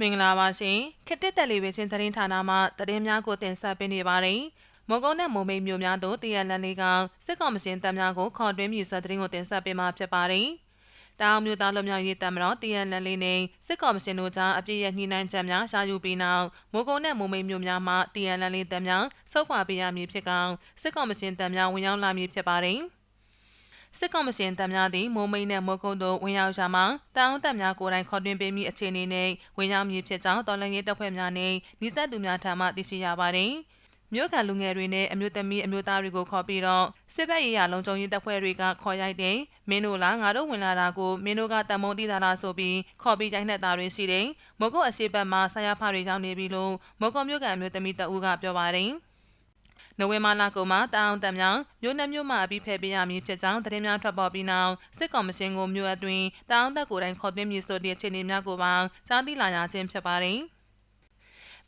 မင်္ဂလာပါရှင်ခေတ်တစ်တယ်လီဗီရှင်းသတင်းဌာနမှသတင်းများကိုတင်ဆက်ပေးနေပါတယ်မော်ကုန်းနဲ့မုံမိတ်မြို့များသို့တရလန်လေးကစစ်ကောင်မရှင်တပ်များကိုခေါ်တွင်းမြူဆက်သတင်းကိုတင်ဆက်ပေးမှာဖြစ်ပါတယ်တောင်မြို့သားလူမျိုးရေးတပ်မတော်တရလန်လေးနဲ့စစ်ကောင်မရှင်တို့ကြားအပြည့်ရညှိနှိုင်းချက်များရှာယူပြီးနောက်မိုးကုန်းနဲ့မုံမိတ်မြို့များမှတရလန်လေးတပ်များဆုတ်ခွာပေးရမည်ဖြစ်ကောင်စစ်ကောင်မရှင်တပ်များဝင်ရောက်လာမည်ဖြစ်ပါတယ်။ စစ်ကောင်မရှင်တပ်များသည်မိုးမိန်နဲ့မိုးကုန်းတို့ဝင်ရောက်ရာမှာတောင်တပ်များကိုယ်တိုင်ခေါ်တွင်ပေးမိအခြေအနေနဲ့ဝင်ရောက်မည်ဖြစ်ကြောင်းတော်လှန်ရေးတပ်ဖွဲ့များနဲ့နှိစက်သူများထံမှသိရှိရပါတယ်။မြို့ခံလူငယ်တွေနဲ့အမျိုးသမီးအမျိုးသားတွေကိုခေါ်ပြီးတော့စစ်ဘက်ရေးရာလုံခြုံရေးတပ်ဖွဲ့တွေကခေါ်ရိုက်တယ်။မင်းတို့လားငါတို့ဝင်လာတာကိုမင်းတို့ကတမုံတိတာလားဆိုပြီးခေါ်ပြီးရိုက်နှက်တာတွေရှိတယ်။မကုတ်အရှိဘက်မှာဆရာဖတွေရောက်နေပြီလို့မကုတ်မြို့ကန်မျိုးသမီးတအူးကပြောပါတယ်။ နိုဝင်ဘာလကုန်မှာတောင်တမြောင်မြို့နယ်မြို့မှာအပြီးဖယ်ပေးရမည်ဖြစ်ကြောင်းသတင်းများထွက်ပေါ်ပြီးနောက်စစ်ကောင်မရှင်ကိုမြို့အတွင်းတောင်တက်ကိုယ်တိုင်ခေါ်သွင်းမည်ဆိုတဲ့အခြေအနေများကိုပါကြားသိလာရခြင်းဖြစ်ပါတယ်။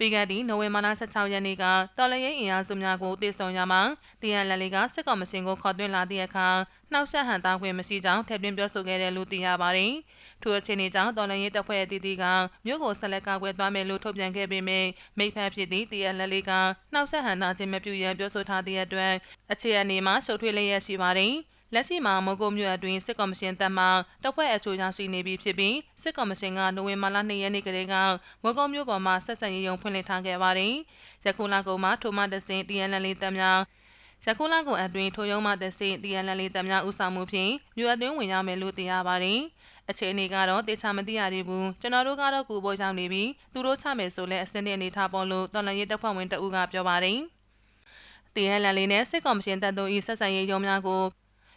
ပြီးခဲ့သည့်နိုဝင်ဘာလ16ရက်နေ့ကတော်လရင်အင်အားစုများကိုတည်ဆုံရမှာတီအန်လန်လီကစစ်ကောင်မရှင်ကိုခေါ်သွင်းလာသည့်အခါနှောက်ယှက်ဟန်တာခွင့်မရှိကြောင်းထည့်သွင်းပြောဆိုခဲ့တယ်လို့သိရပါတယ်။ထိုအခြေအနေကြောင့်တော်လရင်တပ်ဖွဲ့အသီးသီးကမြို့ကိုဆက်လက်ကာကွယ်သွားမယ်လို့ထုတ်ပြန်ခဲ့ပေမယ့်မိဖက်ဖြစ်သည့်တီအန်လန်လီကနှောက်ယှက်ဟန်တာခြင်းမပြုရန်ပြောဆိုထားသည့်အတွက်အခြေအနေမှာရှုပ်ထွေးလျက်ရှိပါတယ်။ လက်ရှိမှာမုံကိုမြို့အတွင်းစစ်ကော်မရှင်တပ်မှတပ်ဖွဲ့အချို့ကြောင့်ရှိနေပြီဖြစ်ပြီးစစ်ကော်မရှင်ကနိုဝင်ဘာလ2ရက်နေ့ကလေးကမုံကိုမြို့ပေါ်မှာဆက်ဆံရေးရုံဖွင့်လှစ်ထားခဲ့ပါတယ်။ယခုလကုန်မှာထိုမတဆင် TNL တပ်များရခုလကုန်အတွင်းထိုရုံးမှတဆင့် TNL တပ်များဦးဆောင်မှုဖြင့်မြို့အတွင်းဝင်ရောက်မယ်လို့သိရပါတယ်။အခြေအနေကတော့တေချာမသိရသေးဘူးကျွန်တော်တို့ကတော့ကူပေါ်ရောက်နေပြီးသူတို့ချမယ်ဆိုလဲအစင်းတဲ့အနေထားပေါ်လို့တော်လန်ရေးတပ်ဖွဲ့ဝင်တအူးကပြောပါတယ်။တီဟန်လန်လေးနဲ့စစ်ကော်မရှင်တပ်တို့၏ဆက်ဆံရေးရုံးများကို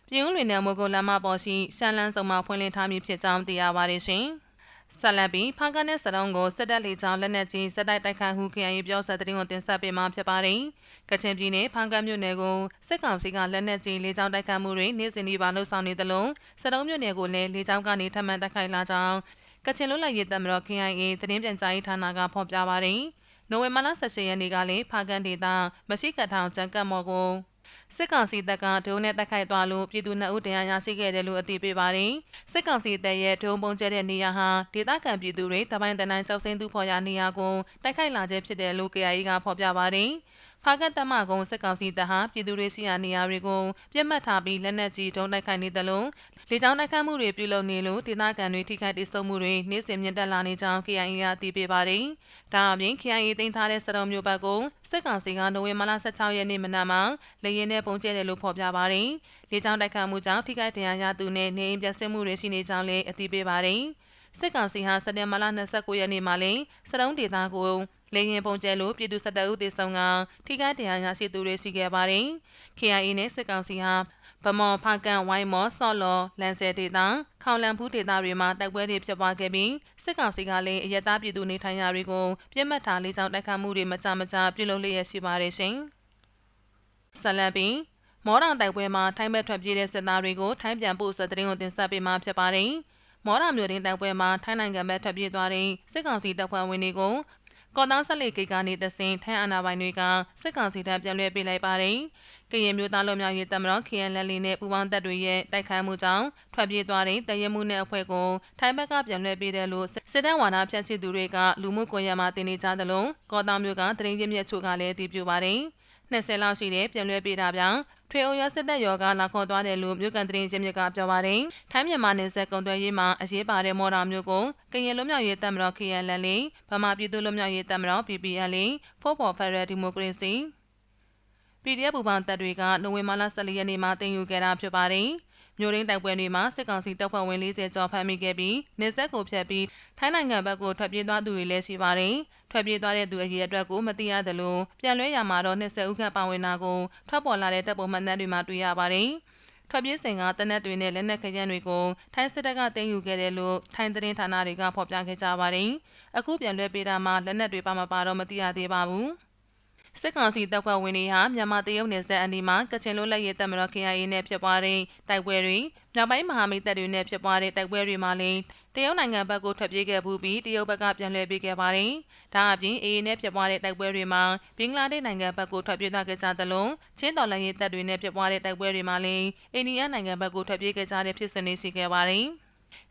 ပြည်ဦးလွင်နယ်မိုကိုလမ်းမပေါ်ရှိရှမ်းလန်းစုံမှာဖွင့်လှစ်ထားမည်ဖြစ်ကြောင်းသိရပါတယ်ရှင်။ဆက်လက်ပြီးဖားကနဲ့စတုံးကိုစစ်တပ်လေကြောင်းလက်နက်ကြီးစစ်တိုက်တိုက်ခိုက်မှုခရိုင်ပြောဆက်တဲ့တင်ကိုတင်ဆက်ပေးမှာဖြစ်ပါတယ်။ကချင်ပြည်နယ်ဖားကမြို့နယ်ကိုစစ်ကောင်စီကလက်နက်ကြီးလေကြောင်းတိုက်ခိုက်မှုတွေနေ့စဉ်ဒီပါလှုပ်ဆောင်နေသလိုစတုံးမြို့နယ်ကိုလည်းလေကြောင်းကနေထပ်မံတိုက်ခိုက်လာကြောင်းကချင်လွတ်လပ်ရေးတပ်မတော် KIA သတင်းပြန်ကြားရေးဌာနကဖော်ပြပါတယ်။နိုဝင်ဘာလ18ရက်နေ့ကလည်းဖားကန်ဒေသမရှိကထောင်ကျန်းကတ်မော်ကို စစ်ကောင်စီတပ်ကဒုံးနဲ့တိုက်ခိုက်သွားလို့ပြည်သူနှစ်ဦးတရားရရှိခဲ့တယ်လို့အသိပေးပါတယ်။စစ်ကောင်စီတပ်ရဲ့ဒုံးပုံကျတဲ့နေရာဟာဒေသခံပြည်သူတွေတပိုင်းတနိုင်ကြောက်စင်းသူဖော်ရနေရာကိုတိုက်ခိုက်လာခြင်းဖြစ်တယ်လို့ KIA ကဖော်ပြပါတယ်။ ဖားကတ်တမကုံစစ်ကောင်စီတပ်ဟာပြည်သူတွေရှိရာနေရာတွေကိုပြစ်မှတ်ထားပြီးလက်နက်ကြီးတုံးတိုက်ခိုက်နေတယ်လို့လေကြောင်းတိုက်ခိုက်မှုတွေပြုလုပ်နေလို့ဒေသခံတွေထိခိုက်ဒေဆုံးမှုတွေနေ့စဉ်မြင့်တက်လာနေကြောင်း KIA ကသိပေးပါတယ်။ဒါအပြင် KIA တင်ထားတဲ့စရုံမျိုးဘက်ကိုစစ်ကောင်စီကနိုဝင်ဘာလ16ရက်နေ့မနက်မှာလေရင်နဲ့ပုံကျဲတယ်လို့ဖော်ပြပါတယ်။လေကြောင်းတိုက်ခိုက်မှုကြောင့်ထိခိုက်ဒဏ်ရာရသူနဲ့နေအိမ်ပျက်စီးမှုတွေရှိနေကြောင်းလည်းအသိပေးပါတယ်။စစ်ကောင်စီဟာစက်တင်ဘာလ29ရက်နေ့မှာလည်းစတုံးဒေသကို လေရင်ပုံကျဲလို့ပြည်သူစစ်တပ်ဦးတေဆောင်ကထိခိုက်တရားရရှိသူတွေရှိခဲ့ပါတယ်။ KIA နဲ့စစ်ကောင်စီဟာဗမော်ဖာကန်ဝိုင်းမော်ဆော့လော်လန်ဆယ်ဒေသခေါလန်ဖူးဒေသတွေမှာတိုက်ပွဲတွေဖြစ်ပွားခဲ့ပြီးစစ်ကောင်စီကလည်းအရတားပြည်သူနေထိုင်ရာတွေကိုပြစ်မှတ်ထားလေးကြောင်းတိုက်ခတ်မှုတွေမကြမကြပြုလုပ်လျက်ရှိပါတယ်ရှင်။ဆလန်ပီမော်တော်တိုက်ပွဲမှာထိုင်းဘက်ထွက်ပြေးတဲ့စစ်သားတွေကိုထိုင်းပြန်ပို့ဆက်တဲ့တင်ကိုတင်ဆက်ပေးမှာဖြစ်ပါတယ်။မော်ရမြို့တင်တိုက်ပွဲမှာထိုင်းနိုင်ငံဘက်ထွက်ပြေးသွားတဲ့စစ်ကောင်စီတပ်ဖွဲ့ဝင်တွေကို ကော်တောင်းဆက်လက်ကိကနေတဆင်ထန်းအာနာပိုင်တွေကစစ်ကောင်စီတပ်ပြန်လွှဲပေးလိုက်ပါတယ်။ကရင်မျိုးသားလူမျိုးရေးတမတော် KNL နဲ့ပူပေါင်းတပ်တွေရဲ့တိုက်ခိုက်မှုကြောင့်ထွက်ပြေးသွားတဲ့တရဲမှုနဲ့အဖွဲ့ကိုထိုင်းဘက်ကပြန်လွှဲပေးတယ်လို့စစ်တပ်ဝါဒဖြန့်ချိသူတွေကလူမှုကွန်ရက်မှာတင်နေကြသလိုကော်တောင်းမျိုးကတရင်ချင်းမြက်ချိုကလည်းအတည်ပြုပါတယ်။20လောက်ရှိတဲ့ပြန်လွှဲပေးတာပြောင်း ထွေအိုရစစ်တပ်ရောကလာခေါ်သွားတယ်လို့မြို့ကန်တရင်ချင်းမြစ်ကပြောပါတယ်။ထိုင်းမြန်မာနယ်စပ်ကုံသွဲရေးမှာအရေးပါတဲ့မော်တော်မျိုးကိုကရင်လွတ်မြောက်ရေးတပ်မတော် KNL လေးဗမာပြည်သူ့လွတ်မြောက်ရေးတပ်မတော် PPL လေးဖို့ပေါ်ဖက်ဒရယ်ဒီမိုကရေစီ PDF ပူပေါင်းတပ်တွေကနိုဝင်ဘာလ14ရက်နေ့မှာတင်ယူခဲ့တာဖြစ်ပါတယ်။ မြို့ရင်းတိုက်ပွဲတွေမှာစစ်ကောင်စီတပ်ဖွဲ့ဝင်40ကျော်ဖမ်းမိခဲ့ပြီးနေဆက်ကိုဖျက်ပြီးထိုင်းနိုင်ငံဘက်ကိုထွက်ပြေးသွားသူတွေလည်းရှိပါတယ်။ထွက်ပြေးသွားတဲ့သူအရေအတွက်ကိုမသိရသလိုပြန်လွှဲရမှာတော့20ဦးခန့်ပါဝင်တာကိုထွက်ပေါ်လာတဲ့တပ်ပုံမှန်တွေမှာတွေ့ရပါတယ်။ထွက်ပြေးစဉ်ကတနက်တွေနဲ့လက်နက်ခရမ်းတွေကိုထိုင်းစစ်တပ်ကတင်ယူခဲ့တယ်လို့ထိုင်းသတင်းဌာနတွေကဖော်ပြခဲ့ကြပါတယ်။အခုပြန်လွှဲပေးတာမှလက်နက်တွေပါမပါတော့မသိရသေးပါဘူး။ စစ်ကောင်စီတပ်ဖွဲ့ဝင်တွေဟာမြန်မာတရုတ်နယ်စပ်အနီးမှာကချင်လွတ်လပ်ရေးတပ်မတော် KIA နဲ့ဖြစ်ပွားတဲ့တိုက်ပွဲတွေမြောက်ပိုင်းမဟာမိတ်တပ်တွေနဲ့ဖြစ်ပွားတဲ့တိုက်ပွဲတွေမှာလည်းတရုတ်နိုင်ငံဘက်ကိုထွက်ပြေးခဲ့မှုပြီးတရုတ်ဘက်ကပြန်လည်ပေးခဲ့ပါတယ်။ဒါအပြင် AA နဲ့ဖြစ်ပွားတဲ့တိုက်ပွဲတွေမှာဘင်္ဂလားဒေ့ရှ်နိုင်ငံဘက်ကိုထွက်ပြေးသွားခဲ့ကြသလိုချင်းတော်လှန်ရေးတပ်တွေနဲ့ဖြစ်ပွားတဲ့တိုက်ပွဲတွေမှာလည်းအိန္ဒိယနိုင်ငံဘက်ကိုထွက်ပြေးခဲ့ကြတဲ့ဖြစ်စဉ်တွေရှိခဲ့ပါတယ်။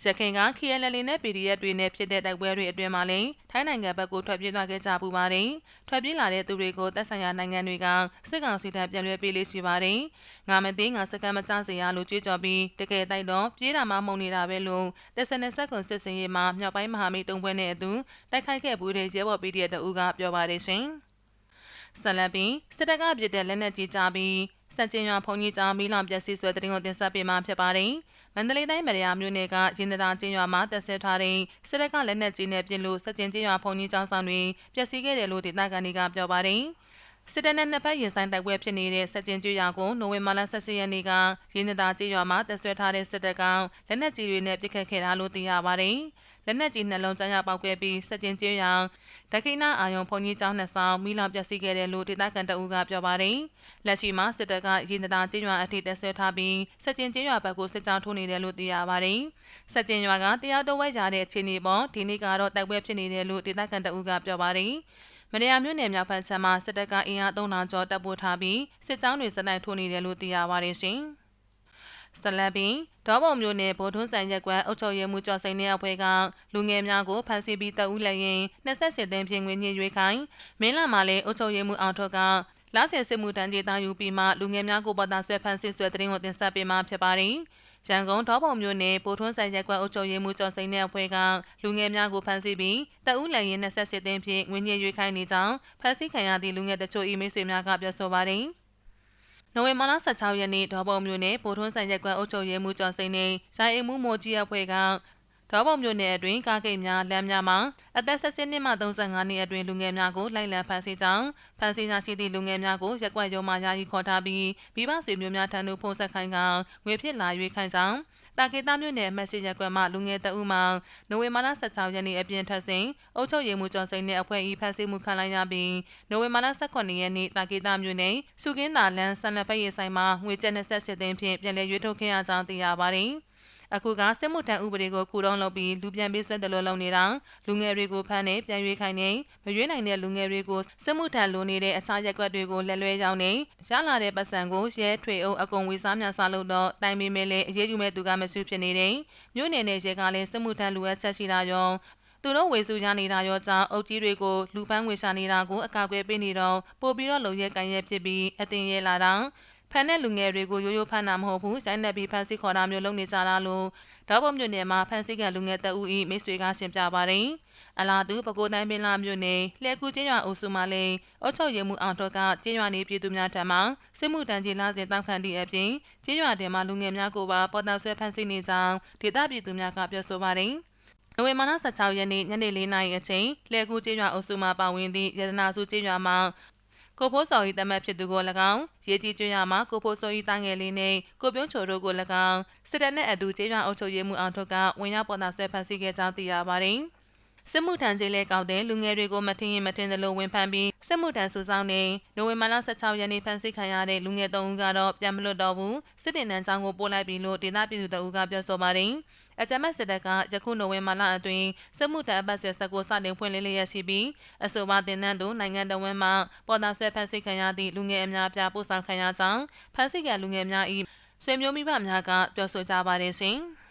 ရခိုင်က KLL နဲ့ PDF တွေနဲ့ဖြစ်တဲ့တိုက်ပွဲတွေအတွင်းမှာလည်းထိုင်းနိုင်ငံဘက်ကိုထွက်ပြေးသွားခဲ့ကြပူပါတယ်။ထွက်ပြေးလာတဲ့သူတွေကိုတပ်ဆိုင်ရာနိုင်ငံတွေကစစ်ကောင်စီတပ်ပြန်လွှဲပေးလေးရှိပါတယ်။ငါမသိငါစကမ်းမကြစေရလို့ကြွေးကြော်ပြီးတကယ်တိုက်တော့ပြေးတာမှမှုန်နေတာပဲလို့တက်စနဆက်ကွန်စစ်စင်ရေးမှာမြောက်ပိုင်းမဟာမိတ်တုံးပွဲနဲ့အတူတိုက်ခိုက်ခဲ့ပူတဲ့ရဲဘော် PDF တအူးကပြောပါတယ်ရှင်။ဆလန်ပင်စစ်တပ်ကပြစ်တဲ့လက်နက်ကြီးကြပြီးစက်ကျင်ရွာဖုန်ကြီးကြောင်မီလောင်ပျက်စီးဆွဲတဲ့တင်ကိုတင်ဆက်ပေးမှာဖြစ်ပါတယ်။ မန္တလေးတိုင်းမရယာမြို့နယ်ကရင်းသာကျင်းရွာမှာတက်ဆက်ထားတဲ့စစ်တပ်ကလက်နက်ကြီးနဲ့ပြင်လို့စက်ကျင်ကျင်းရွာဖုန်ကြီးကျောင်းဆောင်တွေပျက်စီးခဲ့တယ်လို့ဒေသခံတွေကပြောပါတယ်။ စစ်တပ်နဲ့နှစ်ဖက်ရင်ဆိုင်တိုက်ပွဲဖြစ်နေတဲ့စက်ကျင်ကျွော်ကိုနိုဝင်ဘာလ18ရက်နေ့ကရင်းသာကျေးရွာမှာတက်ဆွဲထားတဲ့စစ်တပ်ကလက်နက်ကြီးတွေနဲ့ပစ်ခတ်ခဲ့တာလို့သိရပါတယ်။လက်နက်ကြီးနှလုံးကြားရပေါက်ခဲ့ပြီးစက်ကျင်ကျေးရောင်ဒခိနာအာယုံဘုံကြီးကျောင်းနှစ်ဆောင်မိလောင်ပျက်စီးခဲ့တယ်လို့ဒေသခံတအူးကပြောပါတယ်။လက်ရှိမှာစစ်တပ်ကရေနတာကျေးရွာအထိတက်ဆွဲထားပြီးစက်ကျင်ကျေးရွာဘက်ကိုစစ်ကြောင်းထိုးနေတယ်လို့သိရပါတယ်။စက်ကျင်ရွာကတရားတော်ဝဲကြတဲ့အခြေအနေပေါ်ဒီနေ့ကတော့တိုက်ပွဲဖြစ်နေတယ်လို့ဒေသခံတအူးကပြောပါတယ်။ မရယာမြို့နယ်မြောက်ဘက်ခြမ်းမှာစစ်တပ်ကအင်အား3000ကျော်တပ်ပို့ထားပြီးစစ်ကြောင်းတွေစတိုက်ထိုးနေတယ်လို့သိရပါတယ်ရှင်။ဆလန်ပင်ဒေါပုံမျိုးနယ်ဗိုလ်ထွန်းဆိုင်ရက်ကွက်အုပ်ချုပ်ရေးမှူးကျော်စိန်တဲ့အဖွဲ့ကလူငယ်များကိုဖမ်းဆီးပြီးတပ်ဦးလက်ရင်28တန်းဖြင့်ငွေညှိရွေးခိုင်းမင်းလာမှာလည်းအုပ်ချုပ်ရေးမှူးအောင်ထွတ်ကလာဆယ်စစ်မှုတန်းဒေသယူပြီးမှလူငယ်များကိုပတ်သားဆွဲဖမ်းဆီးဆွဲတဲ့ရင်ကိုတင်ဆက်ပေးမှဖြစ်ပါတယ် ရန်ကုန်ဒေါပုံမျိုးနယ်ပိုထွန်းဆိုင်ရက်ကွက်အုပ်ချုပ်ရေးမှူးကျော်စိန်တဲ့အဖွဲ့ကလူငယ်များကိုဖမ်းဆီးပြီးတပ်ဦးလက်ရင်28တန်းဖြင့်ငွေညှိရွေးခိုင်းနေကြောင်းဖမ်းဆီးခံရသည့်လူငယ်တချို့အီးမေးလ်ဆွေများကပြောဆိုပါတယ်။နိုဝင်ဘာလ16ရက်နေ့ဒေါ်ပုံမြို့နယ်ပိုထွန်းဆိုင်ရက်ကွက်အုပ်ချုပ်ရေးမှူးကျော်စိန်နေဆိုင်အိမ်မှုမော်ကြီးအဖွဲ့က ဒေါ်ပုံမြို့နယ်အတွင်းကားဂိတ်များလမ်းများမှာအသက်16နှစ်မှ35နှစ်အတွင်းလူငယ်များကိုလိုက်လံဖမ်းဆီးကြောင်းဖမ်းဆီးရရှိသည့်လူငယ်များကိုရက်ကွက်ရုံမှယာယီခေါ်ထားပြီးမိဘဆွေမျိုးများထံသို့ဖုန်းဆက်ခိုင်းကငွေဖြစ်လာ၍ခိုင်းကြောင်းတာကေတာမြို့နယ်မက်ဆေ့ရက်ကွက်မှလူငယ်တအုပ်မှနိုဝင်ဘာလ16ရက်နေ့အပြင်ထပ်စဉ်အုပ်ချုပ်ရေးမှူးကျော်စိန်နဲ့အဖွဲ့၏ဖမ်းဆီးမှုခံလိုက်ရပြီးနိုဝင်ဘာလ18ရက်နေ့တာကေတာမြို့နယ်စုကင်းသာလန်ဆန်လက်ဖက်ရေးဆိုင်မှာငွေကျပ်28သိန်းဖြင့်ပြန်လည်ရွေးထုတ်ခဲ့ရကြောင်းသိရပါတယ်။ အခုကစစ်မှုထမ်းဥပဒေကိုခုတုံးလုပ်ပြီးလူပြန်ပေးဆွဲတယ်လို့လုပ်နေတာလူငယ်တွေကိုဖမ်းနေပြန်ရွေးခိုင်းနေမရွေးနိုင်တဲ့လူငယ်တွေကိုစစ်မှုထမ်းလိုနေတဲ့အခြားရက်ကွက်တွေကိုလက်လွဲကြောင်းနေရလာတဲ့ပတ်စံကိုရဲထွေအုပ်အကုံဝေစားများစားလို့တော့တိုင်ပင်မဲလေအရေးယူမဲ့သူကမရှိဖြစ်နေတယ်မြို့နယ်နယ်ရဲကလည်းစစ်မှုထမ်းလူအပ်ချက်ရှိတာရောသူတို့ဝေစုရနေတာရောကြောင့်အုပ်ကြီးတွေကိုလူပန်းငွေရှာနေတာကိုအကာအကွယ်ပေးနေတော့ပို့ပြီးတော့လုံရဲကန်ရဲဖြစ်ပြီးအတင်ရဲလာတော့ ဖန်တဲ့လူငယ်တွေကိုရိုးရိုးဖမ်းတာမဟုတ်ဘူး။ရိုင်းနေပြီးဖမ်းဆီးခေါ်တာမျိုးလုပ်နေကြတာလို့ဒေါဘုံမြို့နယ်မှာဖမ်းဆီးခံလူငယ်တအူဤမိတ်ဆွေကရှင်းပြပါတယ်။အလားတူပဲခူးတိုင်းပင်လာမြို့နယ်လှဲကူကျင်းရွာအုပ်စုမှာလည်းအုတ်ချုပ်ရဲမှုအောင်တော့ကကျင်းရွာနေပြည်သူများထံမှစစ်မှုတန်းကြီးလာစဉ်တောက်ခံသည့်အပြင်ကျင်းရွာထဲမှာလူငယ်များကိုပါပေါ်တောက်ဆွဲဖမ်းဆီးနေကြောင်းဒေသပြည်သူများကပြောဆိုပါတယ်။နိုဝင်ဘာလ16ရက်နေ့ညနေ4နာရီအချိန်လှဲကူကျေးရွာအုပ်စုမှပါဝင်သည့်ရတနာစုကျေးရွာမှ ကိုဖိုးစော်၏တမတ်ဖြစ်သူကို၎င်းရေကြီးကျွန်းရမှာကိုဖိုးစော်၏တာငယ်လေးနှင့်ကိုပြုံးချိုတို့ကို၎င်းစစ်တပ်နှင့်အတူကျေးရွာအုပ်ချုပ်ရေးမှူးအောင်ထုတ်ကဝင်ရောက်ပေါ်တာဆွဲဖမ်းဆီးခဲ့ကြောင်းသိရပါသည် စစ်မှုထမ်းကြီးလဲကောက်တဲ့လူငယ်တွေကိုမထင်ရင်မထင်သလိုဝင်ဖမ်းပြီးစစ်မှုထမ်းစုဆောင်နေနိုဝင်ဘာလ16ရက်နေ့ဖမ်းဆီးခံရတဲ့လူငယ်3ဦးကတော့ပြန်မလွတ်တော့ဘူးစစ်တင်နန်းကျောင်းကိုပို့လိုက်ပြီလို့ဒေသပြည်သူတို့ကပြောဆိုပါတယ်အကြမ်းဖက်စစ်တပ်ကယခုနိုဝင်ဘာလအတွင်းစစ်မှုထမ်းအပတ်စဉ်စကိုစတင်ဖွင့်လှစ်လျက်ရှိပြီးအဆိုပါတင်နန်းတို့နိုင်ငံတော်ဝန်မှပေါ်တာဆွဲဖမ်းဆီးခံရသည့်လူငယ်အများပြပို့ဆောင်ခံရကြောင်းဖမ်းဆီးခံလူငယ်များ၏ဆွေမျိုးမိဘများကပြောဆိုကြပါတယ်ရှင်။